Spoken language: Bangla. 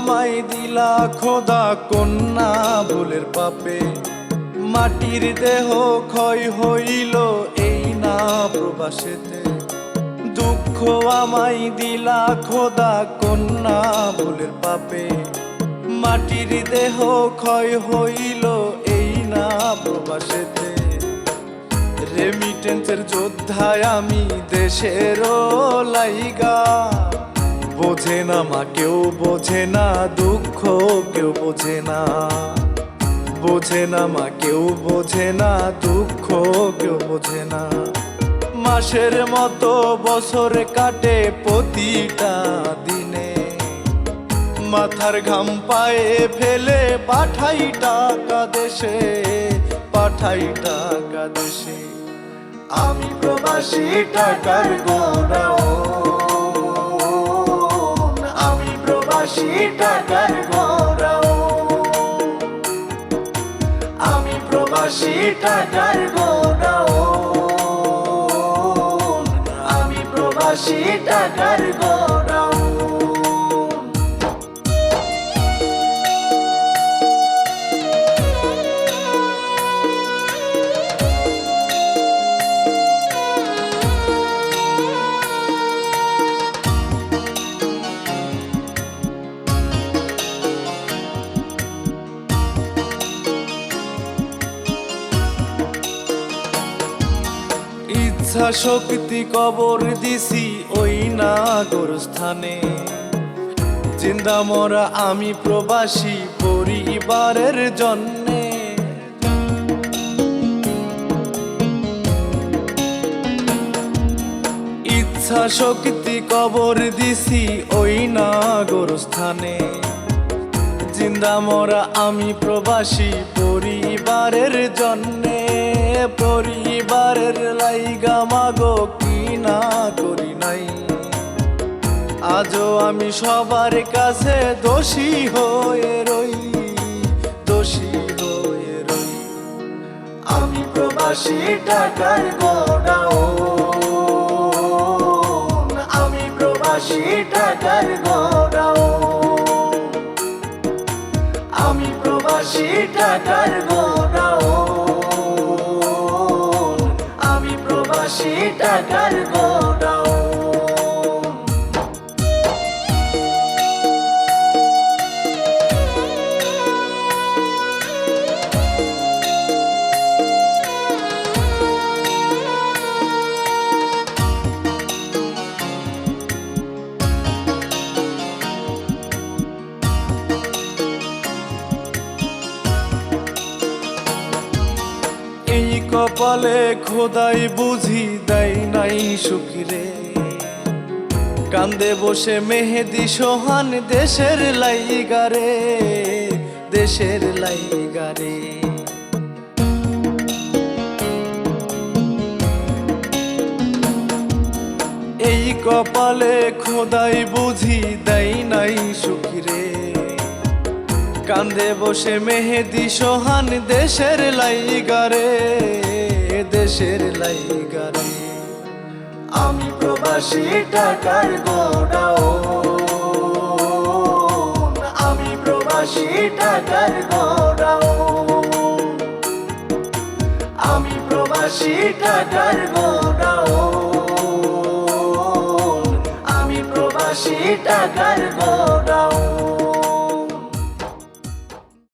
আমায় দিলা খোদা কন্যা ভুলের পাপে। মাটির দেহ ক্ষয় হইল এই না প্রবাসেতে। দুঃখ আমায় দিলা খোদা কন্যা ভুলের পাপে। মাটির দেহ ক্ষয় হইল এই না প্রবাসেতে। রেমিটেন্সের যোদ্ধায় আমি দেশের লাইগা। বোঝে না, মা কেউ বোঝে না, দুঃখ কেউ বোঝে না। বোঝে না, মা কেউ বোঝে না, দুঃখ কেউ বোঝে না। মাসের মতো বছর কাটে প্রতিটা দিনে। মাথার ঘাম পায়ে ফেলে পাঠাই টাকা দেশে, পাঠাই টাকা দেশে। আমি প্রবাসী, টাকার গোড়াও প্রবাসী টাকার আমি প্রবাসী টাকার গোড়াও আমি প্রবাসী টাকার গোড়াও ইচ্ছা শক্তি কবর দিছি ওই না গোরস্থানে জিন্দা মরা আমি প্রবাসী পরিবারের জন্যে। ইচ্ছা শক্তি কবর দিছি ওই না গোরস্থানে জিন্দা মরা আমি প্রবাসী পরিবারের জন্যে। পরিবারের লাইগা মাগো কি না করি নাই। আজও আমি সবার কাছে দোষী হয়ে রই, দোষী হয়ে রই। আমি প্রবাসী টাকার গোডাও আমি প্রবাসী টাকার গোডাও আমি প্রবাসী টাকার গোডাও প্রবাসী টাকার কপালে খোদাই বুঝি দেয় নাই সুখিরে। কান্দে বসে মেহেদি সোহান দেশের লাইগারে দেশের লাইগারে। এই কপালে খোদাই বুঝি দেয় নাই সুখিরে। কান্দে বসে মেহেদি সোহান দেশের লাইগারে দেশের লাইগারে আমি প্রবাসী টাকার গোডাও আমি প্রবাসী টাকার গোডাও আমি প্রবাসী টাকার গোডাও আমি প্রবাসী টাকার গোডাও